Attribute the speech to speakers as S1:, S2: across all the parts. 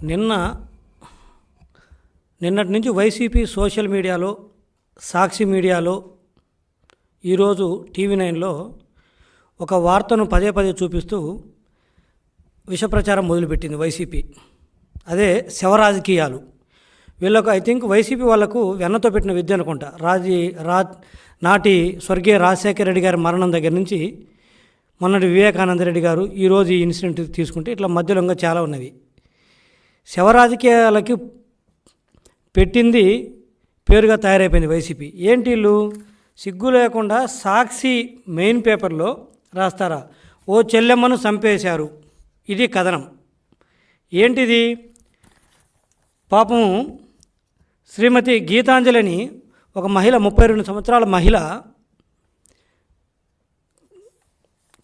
S1: నిన్న నిన్నటి నుంచి వైసీపీ సోషల్ మీడియాలో సాక్షి మీడియాలో ఈరోజు టీవీ నైన్లో ఒక వార్తను పదే పదే చూపిస్తూ విషప్రచారం మొదలుపెట్టింది వైసీపీ. అదే శవ రాజకీయాలు వీళ్ళకు ఐ థింక్ వైసీపీ వాళ్ళకు వెన్నతో పెట్టిన విద్య అనుకుంటా. రాజీ రా నాటి స్వర్గీయ రాజశేఖర రెడ్డి గారి మరణం దగ్గర నుంచి మొన్నటి వివేకానంద రెడ్డి గారు ఈరోజు ఈ ఇన్సిడెంట్ తీసుకుంటే ఇట్లా మధ్యలో ఇంకా చాలా ఉన్నవి. శవ రాజకీయాలకి పెట్టింది పేరుగా తయారైపోయింది వైసీపీ. ఏంటి వీళ్ళు సిగ్గు లేకుండా సాక్షి మెయిన్ పేపర్లో రాస్తారా? ఓ చెల్లెమ్మను చంపేశారు. ఇది కథనం. ఏంటిది? పాపం శ్రీమతి గీతాంజలిని ఒక మహిళ ముప్పై రెండు సంవత్సరాల మహిళ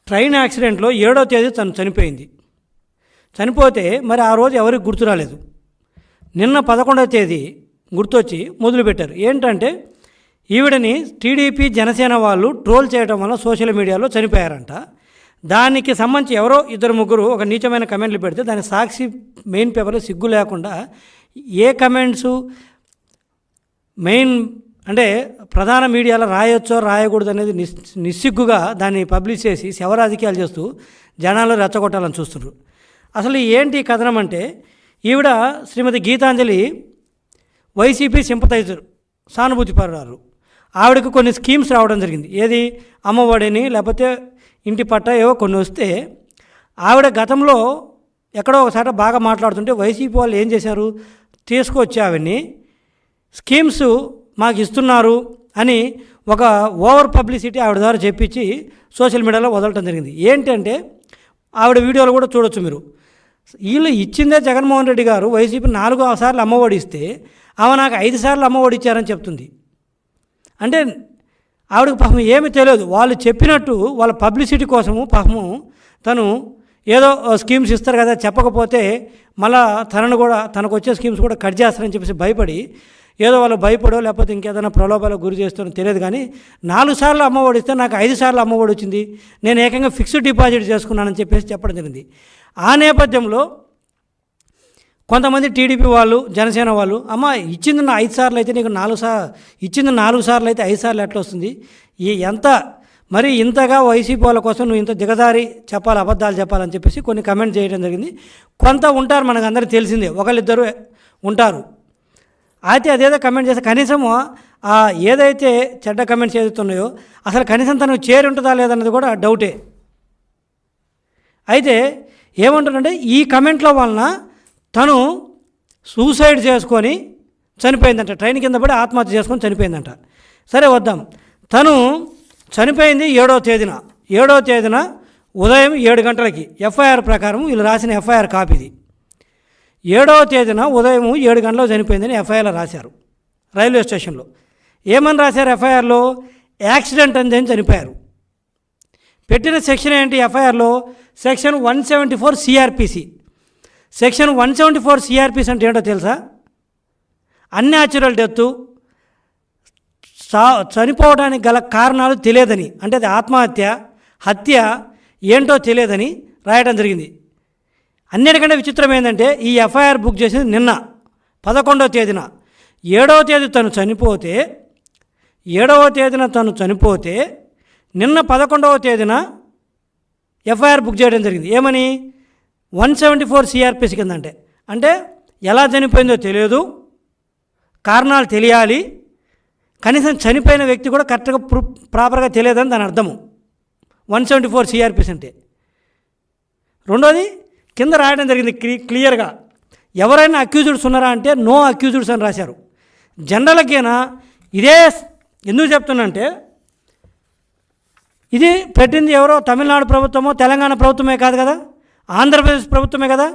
S1: ట్రైన్ యాక్సిడెంట్లో ఏడో తేదీ తను చనిపోయింది. చనిపోతే మరి ఆ రోజు ఎవరికి గుర్తు రాలేదు. నిన్న పదకొండవ తేదీ గుర్తొచ్చి మొదలుపెట్టారు ఏంటంటే ఈవిడని టీడీపీ జనసేన వాళ్ళు ట్రోల్ చేయడం వల్ల సోషల్ మీడియాలో చనిపోయారంట. దానికి సంబంధించి ఎవరో ఇద్దరు ముగ్గురు ఒక నీచమైన కమెంట్లు పెడితే దాని సాక్షి మెయిన్ పేపర్లో సిగ్గు లేకుండా ఏ కమెంట్స్ మెయిన్ అంటే ప్రధాన మీడియాలో రాయొచ్చో రాయకూడదు అనేది నిస్ నిస్సిగ్గుగా దాన్ని పబ్లిష్ చేసి శవ రాజకీయాలు చేస్తూ జనాలు రెచ్చగొట్టాలని చూస్తున్నారు. అసలు ఏంటి ఈ కథనం అంటే ఈవిడ శ్రీమతి గీతాంజలి వైసీపీ సింపతైజర్ సానుభూతిపరురారు ఆవిడకు కొన్ని స్కీమ్స్ రావడం జరిగింది. ఏది? అమ్మఒడిని లేకపోతే ఇంటి పట్ట ఏవో కొన్ని వస్తే ఆవిడ గతంలో ఎక్కడో ఒకసారి బాగా మాట్లాడుతుంటే వైసీపీ వాళ్ళు ఏం చేశారు? తీసుకొచ్చి ఆవిడ్ని స్కీమ్స్ మాకు ఇస్తున్నారు అని ఒక ఓవర్ పబ్లిసిటీ ఆవిడ ద్వారా చెప్పించి సోషల్ మీడియాలో వదలటం జరిగింది. ఏంటంటే ఆవిడ వీడియోలు కూడా చూడొచ్చు మీరు. వీళ్ళు ఇచ్చిందే జగన్మోహన్ రెడ్డి గారు వైసీపీ నాలుగు సార్లు అమ్మఒడి ఇస్తే ఆమె నాకు ఐదు సార్లు అమ్మఒడి ఇచ్చారని చెప్తుంది. అంటే ఆవిడకి పాపం ఏమీ తెలియదు. వాళ్ళు చెప్పినట్టు వాళ్ళ పబ్లిసిటీ కోసము పాపము తను ఏదో స్కీమ్స్ ఇస్తారు కదా చెప్పకపోతే మళ్ళా తనను కూడా తనకు వచ్చే స్కీమ్స్ కూడా కట్ చేస్తారని చెప్పేసి భయపడి ఏదో వాళ్ళు భయపడో లేకపోతే ఇంకేదైనా ప్రలోభాలకు గురి చేస్తారో తెలియదు కానీ నాలుగు సార్లు అమ్మఒడి ఇస్తే నాకు ఐదు సార్లు అమ్మఒడి వచ్చింది. నేను ఏకంగా ఫిక్స్డ్ డిపాజిట్ చేసుకున్నానని చెప్పేసి చెప్పడం జరిగింది. ఆ నేపథ్యంలో కొంతమంది టీడీపీ వాళ్ళు జనసేన వాళ్ళు అమ్మ ఇచ్చింది నా ఐదు సార్లు అయితే నీకు నాలుగు సార్ ఇచ్చింది నాలుగు సార్లు అయితే ఐదు సార్లు ఎట్లా వస్తుంది? ఈ ఎంత? మరి ఇంతగా వైసీపీ వాళ్ళ కోసం నువ్వు ఇంత దిగదారి చెప్పాలి అబద్ధాలు చెప్పాలని చెప్పేసి కొన్ని కమెంట్ చేయడం జరిగింది. కొంత ఉంటారు మనకు అందరికీ తెలిసిందే. ఒకళ్ళిద్దరు ఉంటారు. అయితే అదేదో కమెంట్ చేస్తే కనీసము ఆ ఏదైతే చెడ్డ కమెంట్స్ ఏదైతున్నాయో అసలు కనీసం తనకు చేరి ఉంటుందా లేదన్నది కూడా డౌటే అయితే ఏమంటారంటే ఈ కమెంట్ల వలన తను సూసైడ్ చేసుకొని చనిపోయిందంట. ట్రైన్ కింద పడి ఆత్మహత్య చేసుకొని చనిపోయిందంట. సరే వద్దాం. తను చనిపోయింది ఏడవ తేదీన. ఏడవ తేదీన ఉదయం ఏడు గంటలకి. ఎఫ్ఐఆర్ ప్రకారం వీళ్ళు రాసిన ఎఫ్ఐఆర్ కాపీది ఏడవ తేదీన ఉదయం ఏడు గంటలకు చనిపోయిందని ఎఫ్ఐఆర్లో రాశారు రైల్వే స్టేషన్లో. ఏమని రాశారు ఎఫ్ఐఆర్లో? యాక్సిడెంట్ అని చనిపోయారు. పెట్టిన సెక్షన్ ఏంటి ఎఫ్ఐఆర్లో? Section one seventy four CrPC. Section one seventy four CrPC అంటే ఏంటో తెలుసా? అన్యాచురల్ డెత్ సా చనిపోవడానికి గల కారణాలు తెలియదని అంటే అది ఆత్మహత్య హత్య ఏంటో తెలియదని రాయడం జరిగింది. అన్నిటికంటే విచిత్రం ఏంటంటే ఈ ఎఫ్ఐఆర్ బుక్ చేసింది నిన్న పదకొండవ తేదీన. ఏడవ తేదీ తను చనిపోతే ఏడవ తేదీన తను చనిపోతే నిన్న పదకొండవ తేదీన ఎఫ్ఐఆర్ బుక్ చేయడం జరిగింది. ఏమని? వన్ సెవెంటీ ఫోర్ సిఆర్పిసి కింద అంటే అంటే ఎలా చనిపోయిందో తెలియదు కారణాలు తెలియాలి కనీసం చనిపోయిన వ్యక్తి కూడా కరెక్ట్గా ప్రాపర్గా తెలియదని దాని అర్థము. వన్ సెవెంటీ ఫోర్ సిఆర్పిస్ అంటే. రెండోది కింద రాయడం జరిగింది క్లి క్లియర్గా. ఎవరైనా అక్యూజ్డ్స్ ఉన్నారా అంటే నో అక్యూజ్డ్స్ అని రాశారు. జనరల్కైనా ఇదే ఎందుకు చెప్తున్నంటే ఇది పెట్టింది ఎవరో తమిళనాడు ప్రభుత్వమో తెలంగాణ ప్రభుత్వమే కాదు కదా? ఆంధ్రప్రదేశ్ ప్రభుత్వమే కదా?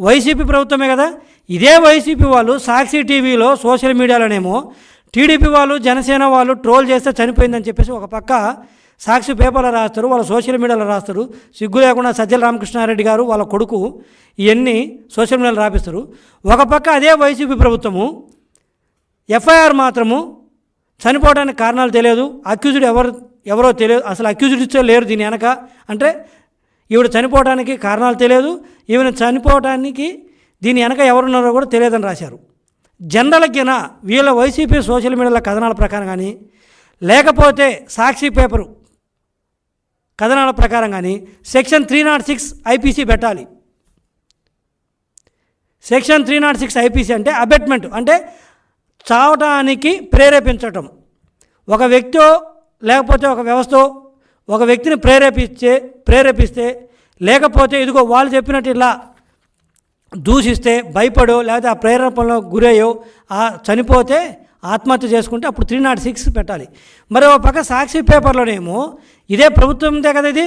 S1: వైసీపీ ప్రభుత్వమే కదా? ఇదే వైసీపీ వాళ్ళు సాక్షి టీవీలో సోషల్ మీడియాలోనేమో టీడీపీ వాళ్ళు జనసేన వాళ్ళు ట్రోల్ చేస్తే చనిపోయిందని చెప్పేసి ఒక పక్క సాక్షి పేపర్లో రాస్తారు వాళ్ళ సోషల్ మీడియాలో రాస్తారు. సిగ్గు లేకుండా సజ్జల రామకృష్ణారెడ్డి గారు వాళ్ళ కొడుకు ఇవన్నీ సోషల్ మీడియాలో రాపిస్తారు. ఒక పక్క అదే వైసీపీ ప్రభుత్వము ఎఫ్ఐఆర్ మాత్రము చనిపోవడానికి కారణాలు తెలియదు. అక్యూజ్డ్ ఎవరు ఎవరో తెలియదు. అసలు అక్యూజ్డ్ లేరు దీని వెనక. అంటే ఈవిడ చనిపోవడానికి కారణాలు తెలియదు. ఈవిడ చనిపోవడానికి దీని వెనక ఎవరున్నారో కూడా తెలియదని రాశారు. జనరల్కిన వీళ్ళ వైసీపీ సోషల్ మీడియాల కథనాల ప్రకారం కానీ లేకపోతే సాక్షి పేపరు కథనాల ప్రకారం కానీ section three nought six IPC పెట్టాలి. Section three nought six IPC అంటే అబెట్మెంట్ అంటే చావటానికి ప్రేరేపించటం. ఒక వ్యక్తో లేకపోతే ఒక వ్యవస్థ ఒక వ్యక్తిని ప్రేరేపించే ప్రేరేపిస్తే లేకపోతే ఇదిగో వాళ్ళు చెప్పినట్టు ఇలా దూషిస్తే భయపడో లేకపోతే ఆ ప్రేరేపణలో గురయ్యో ఆ చనిపోతే ఆత్మహత్య చేసుకుంటే అప్పుడు త్రీ నాట్ సిక్స్ పెట్టాలి. మరి ఒక పక్క సాక్షి పేపర్లోనేమో ఇదే ప్రభుత్వందే కదా ఇది?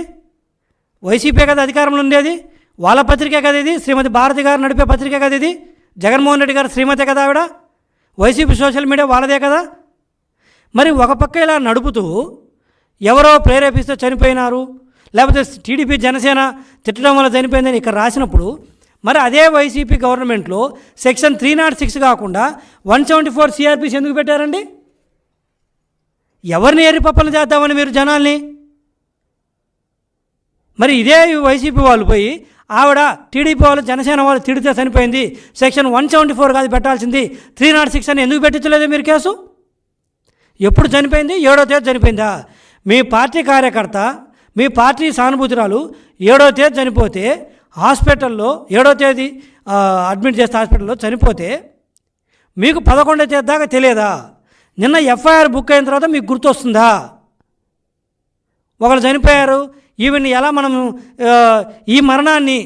S1: వైసీపీ కదా అధికారంలో ఉండేది? వాళ్ళ పత్రికే కదా ఇది? శ్రీమతి భారతి గారు నడిపే పత్రికే కదా ఇది? జగన్మోహన్ రెడ్డి గారు శ్రీమతే కదా ఆవిడ? వైసీపీ సోషల్ మీడియా వాళ్ళదే కదా? మరి ఒక పక్క ఇలా నడుపుతూ ఎవరో ప్రేరేపిస్తే చనిపోయినారు లేకపోతే టీడీపీ జనసేన తిట్టడం వల్ల చనిపోయిందని ఇక్కడ రాసినప్పుడు మరి అదే వైసీపీ గవర్నమెంట్లో సెక్షన్ త్రీ నాట్ సిక్స్ కాకుండా వన్ సెవెంటీ ఫోర్ సిఆర్పిసి ఎందుకు పెట్టారండి? ఎవరిని ఎరిపప్పలు చేద్దామని మీరు జనాల్ని? మరి ఇదే వైసీపీ వాళ్ళు పోయి ఆవిడ టీడీపీ వాళ్ళు జనసేన వాళ్ళు తిడితే చనిపోయింది. సెక్షన్ వన్ సెవెంటీ ఫోర్ కాదు పెట్టాల్సింది. త్రీ నాట్ సిక్స్ అని ఎందుకు పెట్టించలేదు మీరు కేసు? ఎప్పుడు చనిపోయింది? ఏడో తేదీ చనిపోయిందా? మీ పార్టీ కార్యకర్త మీ పార్టీ సానుభూతిరాలు ఏడో తేదీ చనిపోతే హాస్పిటల్లో ఏడో తేదీ అడ్మిట్ చేస్తే హాస్పిటల్లో చనిపోతే మీకు పదకొండో తేదీ దాకా తెలియదా? నిన్న ఎఫ్ఐఆర్ బుక్ అయిన తర్వాత మీకు గుర్తొస్తుందా? ఒకళ్ళు చనిపోయారు. ఈవిని ఎలా మనం ఈ మరణాన్ని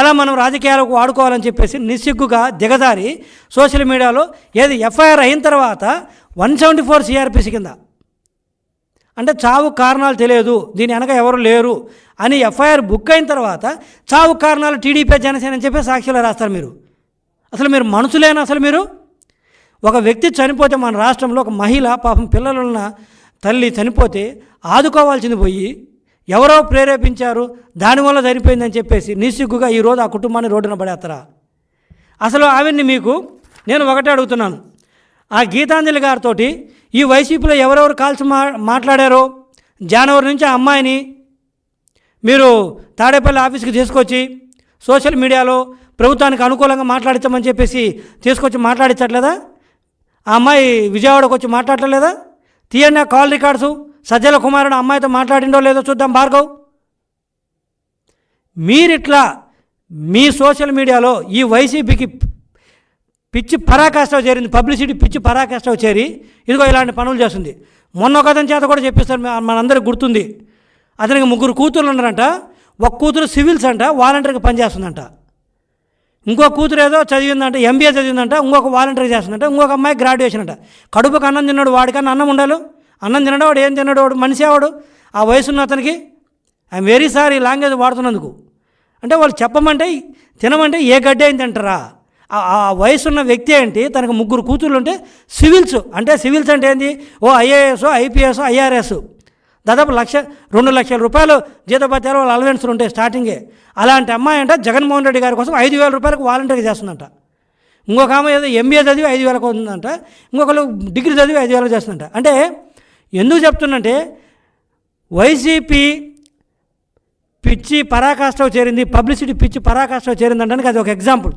S1: ఎలా మనం రాజకీయాలకు వాడుకోవాలని చెప్పేసి నిస్సిగ్గుగా దిగజారి సోషల్ మీడియాలో ఏది ఎఫ్ఐఆర్ అయిన తర్వాత వన్ సెవెంటీ ఫోర్ సిఆర్పిసి కింద. అంటే చావు కారణాలు తెలియదు దీని వెనక ఎవరు లేరు అని ఎఫ్ఐఆర్ బుక్ అయిన తర్వాత చావు కారణాలు టీడీపీ జనసేన అని చెప్పి సాక్షిలో రాస్తారు మీరు. అసలు మీరు మనుషులేనా అసలు మీరు? ఒక వ్యక్తి చనిపోతే మన రాష్ట్రంలో ఒక మహిళ పాపం పిల్లలున్న తల్లి చనిపోతే ఆదుకోవాల్సింది పోయి ఎవరో ప్రేరేపించారు దానివల్ల చనిపోయిందని చెప్పేసి నిస్సిగ్గుగా ఈరోజు ఆ కుటుంబాన్ని రోడ్డున పడేస్తారా? అసలు ఆవిడ్ని మీకు నేను ఒకటే అడుగుతున్నాను. ఆ గీతాంజలి గారితో ఈ వైసీపీలో ఎవరెవరు కాల్సి మా మాట్లాడారో జనవరి నుంచి ఆ అమ్మాయిని మీరు తాడేపల్లి ఆఫీస్కి తీసుకొచ్చి సోషల్ మీడియాలో ప్రభుత్వానికి అనుకూలంగా మాట్లాడించమని చెప్పేసి తీసుకొచ్చి మాట్లాడించట్లేదా ఆ అమ్మాయి విజయవాడకు వచ్చి మాట్లాడలేదా తీయండి ఆ కాల్ రికార్డ్సు సజ్జల కుమారుడు అమ్మాయితో మాట్లాడిండో లేదో చూద్దాం భార్గవ్. మీరిట్లా మీ సోషల్ మీడియాలో ఈ వైసీపీకి పిచ్చి పరాకాష్ట చేరింది పబ్లిసిటీ పిచ్చి పరాకాష్ట చేరి ఇదిగో ఇలాంటి పనులు చేస్తుంది. మొన్న ఒక అతని చేత కూడా చెప్పిస్తారు మనందరికి గుర్తుంది. అతనికి ముగ్గురు కూతుర్లు ఉన్నారంట ఒక కూతురు సివిల్స్ అంట వాలంటీర్గా పనిచేస్తుందంట. ఇంకో కూతురు ఏదో చదివిందంట ఎంబీఏ చదివిందంట ఇంకొక వాలంటీర్ చేస్తుందంట ఇంకొక అమ్మాయి గ్రాడ్యుయేషన్ అంట. కడుపుకి అన్నం తిన్నాడు వాడికన్నా అన్నం ఉండాలి? అన్నం తినడం వాడు ఏం తిన్నాడు వాడు? మనిషి వాడు ఆ వయసు ఉన్న అతనికి ఐఎమ్ వెరీ సారీ లాంగ్వేజ్ వాడుతున్నందుకు. అంటే వాళ్ళు చెప్పమంటే తినమంటే ఏ గడ్డి అయింది అంటారా? ఆ- ఆ వయసున్న వ్యక్తి ఏంటి? తనకు ముగ్గురు కూతుర్లు ఉంటే సివిల్స్ అంటే సివిల్స్ అంటే ఏంది? ఓ ఐఏఎస్ ఐపీఎస్ ఐఆర్ఎస్. దాదాపు లక్ష రెండు లక్షల రూపాయలు జీతపత్యాలు వాళ్ళ అలవెన్స్లు ఉంటాయి స్టార్టింగే అలాంటి అమ్మాయి అంటే జగన్మోహన్ రెడ్డి గారి కోసం ఐదు వేల రూపాయలకు వాలంటీర్గా చేస్తుందంట. ఇంకొక ఆమె ఏదో ఎంబీఏ చదివి ఐదు వేలకు ఉందంట ఇంకొకరు డిగ్రీ చదివి ఐదు వేలకు చేస్తుందంట. అంటే ఎందుకు చెప్తున్నంటే వైసీపీ పిచ్చి పరాకాష్ట చేరింది పబ్లిసిటీ పిచ్చి పరాకాష్ట చేరిందంటానికి అది ఒక ఎగ్జాంపుల్